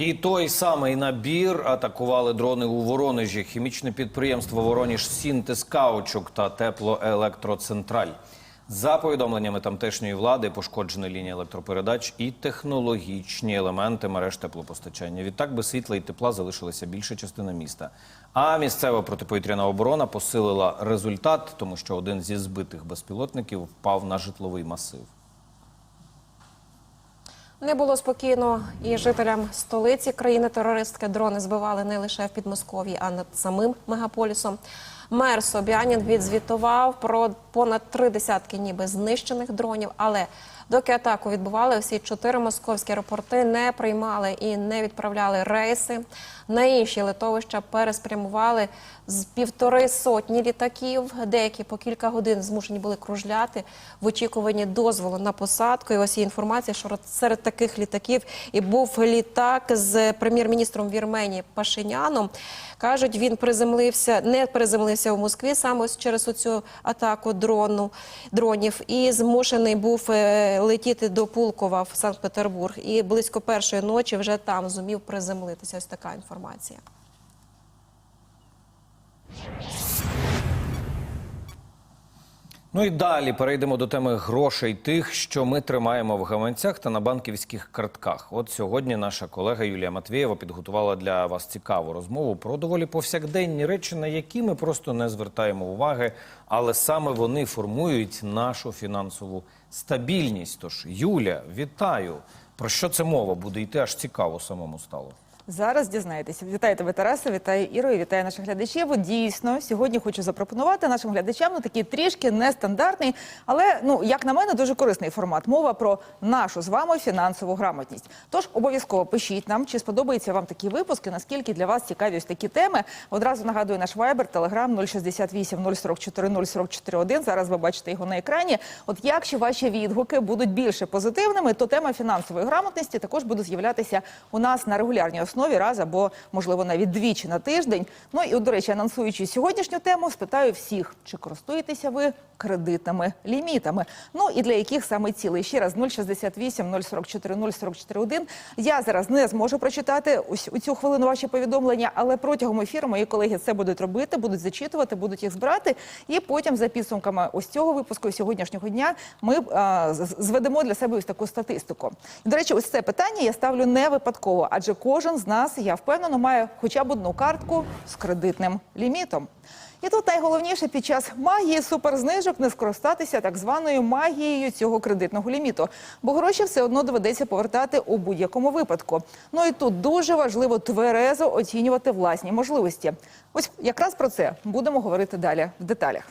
І той самий набір атакували дрони у Воронежі, хімічне підприємство Вороніж Сінтез Каучук та Теплоелектроцентраль. За повідомленнями тамтешньої влади, пошкоджені лінії електропередач і технологічні елементи мереж теплопостачання. Відтак без світла і тепла залишилася більша частина міста. А місцева протиповітряна оборона посилила результат, тому що один зі збитих безпілотників впав на житловий масив. Не було спокійно і жителям столиці країни-терористки дрони збивали не лише в Підмосков'ї, а над самим мегаполісом. Мер Собянін відзвітував про понад три десятки ніби знищених дронів. Але доки атаку відбували, всі чотири московські аеропорти не приймали і не відправляли рейси. На інші литовища переспрямували з півтори сотні літаків. Деякі по кілька годин змушені були кружляти в очікуванні дозволу на посадку. І ось є інформація, що серед таких літаків і був літак з прем'єр-міністром Вірменії Пашиняном. Кажуть, він приземлився, не приземлився у Москві саме через цю атаку дрону дронів, і змушений був е, летіти до Пулкова в Санкт-Петербург. І близько першої ночі вже там зумів приземлитися. Ось така інформація. Ну і далі перейдемо до теми грошей тих, що ми тримаємо в гаманцях та на банківських картках. От сьогодні наша колега Юлія Матвієва підготувала для вас цікаву розмову про доволі повсякденні речі, на які ми просто не звертаємо уваги, але саме вони формують нашу фінансову стабільність. Тож, Юля, вітаю! Про що це мова буде йти? Аж цікаво самому стало. Зараз дізнаєтеся. Вітаю тебе, Тарасе, вітаю Іро, і вітаю наших глядачів. Дійсно, сьогодні хочу запропонувати нашим глядачам ну, такий трішки нестандартний, але ну як на мене, дуже корисний формат. Мова про нашу з вами фінансову грамотність. Тож обов'язково пишіть нам, чи сподобаються вам такі випуски, наскільки для вас цікаві ось такі теми. Одразу нагадую наш вайбер, телеграм 068 044 044 1. Зараз ви бачите його на екрані. От якщо ваші відгуки будуть більше позитивними, то тема фінансової грамотності також буде з'являтися у нас на регулярній основі раз або можливо навіть двічі на тиждень. Ну і до речі, анонсуючи сьогоднішню тему, спитаю всіх, чи користуєтеся ви кредитними лімітами. Ну і для яких саме цілей? Ще раз 068 044 044 1. Я зараз не зможу прочитати у цю хвилину ваші повідомлення, але протягом ефіру мої колеги це будуть робити, будуть зачитувати, будуть їх збирати. І потім за підсумками ось цього випуску сьогоднішнього дня ми а, зведемо для себе ось таку статистику. До речі, ось це питання я ставлю не випадково, адже кожен з нас, я впевнена, має хоча б одну картку з кредитним лімітом. І тут найголовніше під час магії суперзнижок не скористатися так званою магією цього кредитного ліміту, бо гроші все одно доведеться повертати у будь-якому випадку. Ну і тут дуже важливо тверезо оцінювати власні можливості. Ось якраз про це будемо говорити далі в деталях.